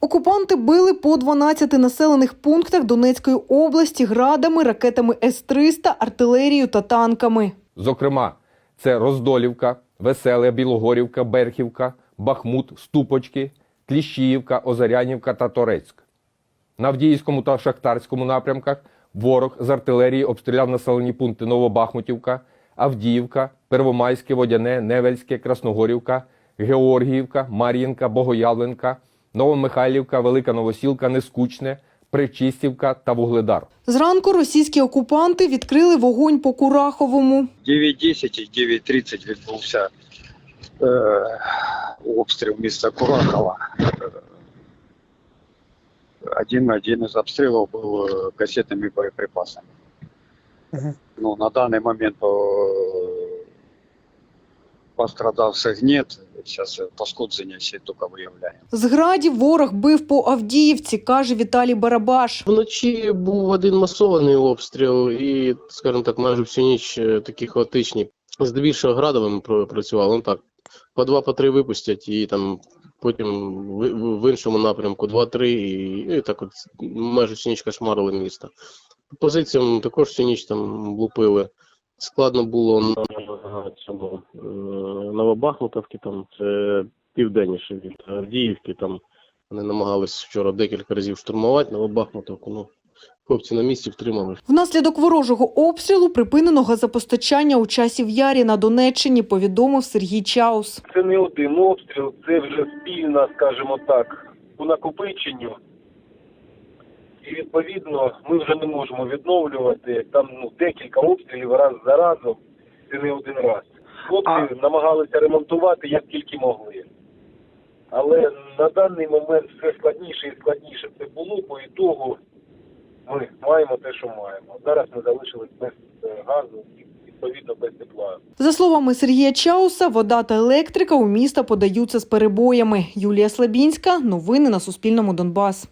Окупанти били по 12 населених пунктах Донецької області градами, ракетами С-300, артилерією та танками. Зокрема, це Роздолівка, Веселе, Білогорівка, Берхівка, Бахмут, Ступочки, Кліщіївка, Озарянівка та Торецьк. На Авдіївському та Шахтарському напрямках ворог з артилерії обстріляв населені пункти Новобахмутівка, Авдіївка, Первомайське, Водяне, Невельське, Красногорівка, Георгіївка, Мар'їнка, Богоявленка, Новомихайлівка, Велика Новосілка, Нескучне, Причистівка та Вугледар. Зранку російські окупанти відкрили вогонь по Кураховому. 9.10 і 9.30 відбувся е, обстріл міста Курахова. Е, Один, один із обстрілів був е, касетними боєприпасами. Ну, на даний момент по, пострадавших нет. Зараз пошкодження ще тільки виявляємо. З градів ворог бив по Авдіївці, каже Віталій Барабаш. Вночі був один масований обстріл, і, скажімо так, майже всю ніч е, такі хаотичні. Здебільшого градовими працювали. Ну так, по два, по три випустять, і там потім в, іншому напрямку два-три, і, і так от майже всю ніч кошмарили місто. По позиціям також всю ніч там лупили. Складно було на цьому Новобахмутовці, там це південніше від Авдіївки. Там вони намагались вчора декілька разів штурмувати Новобахмутовку. Ну, хлопці на місці втримали. Внаслідок ворожого обстрілу припинено газопостачання у часів Ярі на Донеччині, повідомив Сергій Чаус. Це не один обстріл, це вже спільна, скажімо так, по накопиченню. І відповідно ми вже не можемо відновлювати там ну, декілька обстрілів раз за разом, це не один раз. Хлопці намагалися ремонтувати як тільки могли. Але на даний момент все складніше і складніше це було, по ітогу ми маємо те, що маємо. Зараз ми залишились без е, газу і відповідно без тепла. За словами Сергія Чауса, вода та електрика у міста подаються з перебоями. Юлія Слабінська. Новини на Суспільному Донбас.